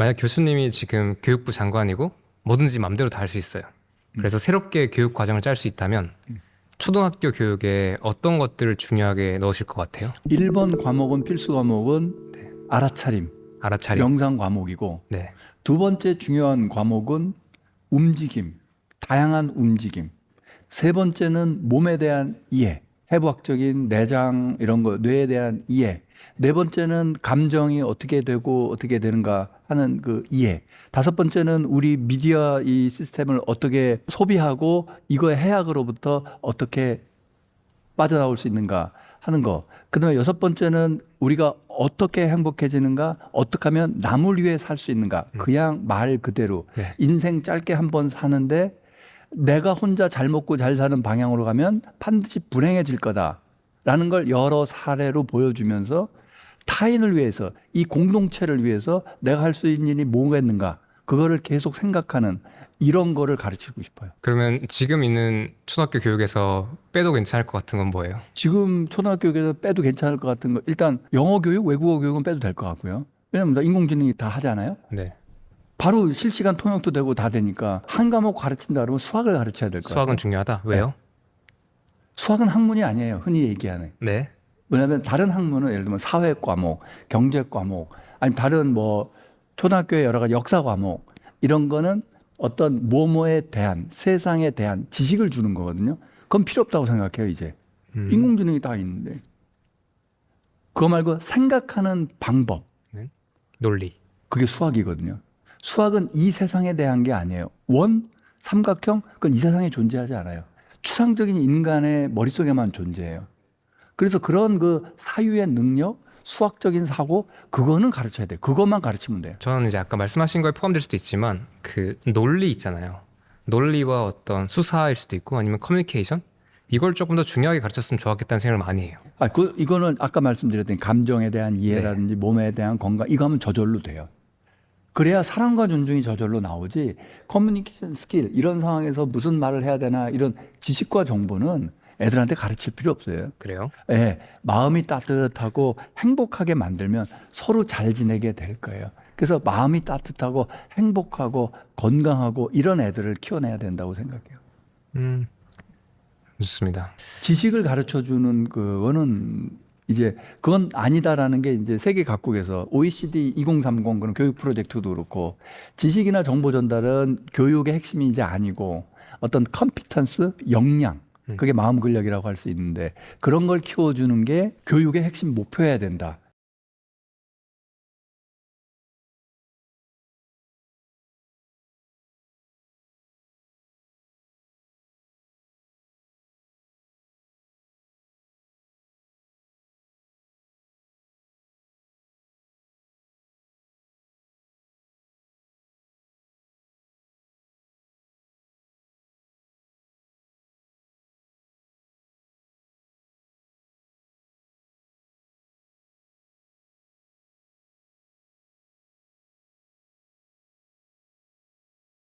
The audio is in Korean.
만약 교수님이 지금 교육부 장관이고 뭐든지 맘대로 다 할 수 있어요. 그래서 새롭게 교육 과정을 짤 수 있다면 초등학교 교육에 어떤 것들을 중요하게 넣으실 것 같아요? 1번 과목은 필수 과목은 알아차림, 알아차림. 명상 과목이고 네. 두 번째 중요한 과목은 움직임, 다양한 움직임. 세 번째는 몸에 대한 이해, 해부학적인 내장 이런 거, 뇌에 대한 이해. 네 번째는 감정이 어떻게 되고 어떻게 되는가 하는 그 이해. 다섯 번째는 우리 미디어 이 시스템을 어떻게 소비하고 이거의 해악으로부터 어떻게 빠져나올 수 있는가 하는 거. 그다음에 여섯 번째는 우리가 어떻게 행복해지는가, 어떻게 하면 남을 위해 살 수 있는가. 그냥 말 그대로 네. 인생 짧게 한 번 사는데 내가 혼자 잘 먹고 잘 사는 방향으로 가면 반드시 불행해질 거다라는 걸 여러 사례로 보여주면서 타인을 위해서 이 공동체를 위해서 내가 할 수 있는 일이 뭐겠는가 그거를 계속 생각하는 이런 거를 가르치고 싶어요. 그러면 지금 있는 초등학교 교육에서 빼도 괜찮을 것 같은 건 뭐예요? 지금 초등학교에서 빼도 괜찮을 것 같은 거 일단 영어 교육, 외국어 교육은 빼도 될 것 같고요. 왜냐면 나 인공지능이 다 하잖아요. 네. 바로 실시간 통역도 되고 다 되니까 한 과목 가르친다 그러면 수학을 가르쳐야 될 거예요. 수학은 중요하다. 왜요? 수학은 학문이 아니에요. 흔히 얘기하는. 네. 왜냐하면 다른 학문은 예를 들면 사회 과목, 경제 과목, 아니 다른 뭐 초등학교의 여러 가지 역사 과목 이런 거는 어떤 뭐뭐에 대한 세상에 대한 지식을 주는 거거든요. 그건 필요 없다고 생각해요 이제. 음. 인공지능이 다 있는데. 그거 말고 생각하는 방법 논리. 그게 수학이거든요. 수학은 이 세상에 대한 게 아니에요. 원, 삼각형, 그건 이 세상에 존재하지 않아요. 추상적인 인간의 머릿속에만 존재해요. 그래서 그런 그 사유의 능력, 수학적인 사고, 그거는 가르쳐야 돼요. 그것만 가르치면 돼요. 저는 이제 아까 말씀하신 거에 포함될 수도 있지만 그 논리 있잖아요. 논리와 어떤 수사일 수도 있고 아니면 커뮤니케이션 이걸 조금 더 중요하게 가르쳤으면 좋았겠다는 생각을 많이 해요. 아, 그, 이거는 아까 말씀드렸던 감정에 대한 이해라든지 몸에 대한 건강, 이거 하면 저절로 돼요. 그래야 사랑과 존중이 저절로 나오지, 커뮤니케이션 스킬, 이런 상황에서 무슨 말을 해야 되나, 이런 지식과 정보는 애들한테 가르칠 필요 없어요. 그래요? 예, 마음이 따뜻하고 행복하게 만들면 서로 잘 지내게 될 거예요. 그래서 마음이 따뜻하고 행복하고 건강하고 이런 애들을 키워내야 된다고 생각해요. 음. 좋습니다. 지식을 가르쳐 주는 그거는 이제 그건 아니다라는 게 이제 세계 각국에서 OECD 2030 그런 교육 프로젝트도 그렇고 지식이나 정보 전달은 교육의 핵심이 이제 아니고 어떤 컴피턴스 역량 그게 마음 근력이라고 할 수 있는데 그런 걸 키워주는 게 교육의 핵심 목표여야 된다.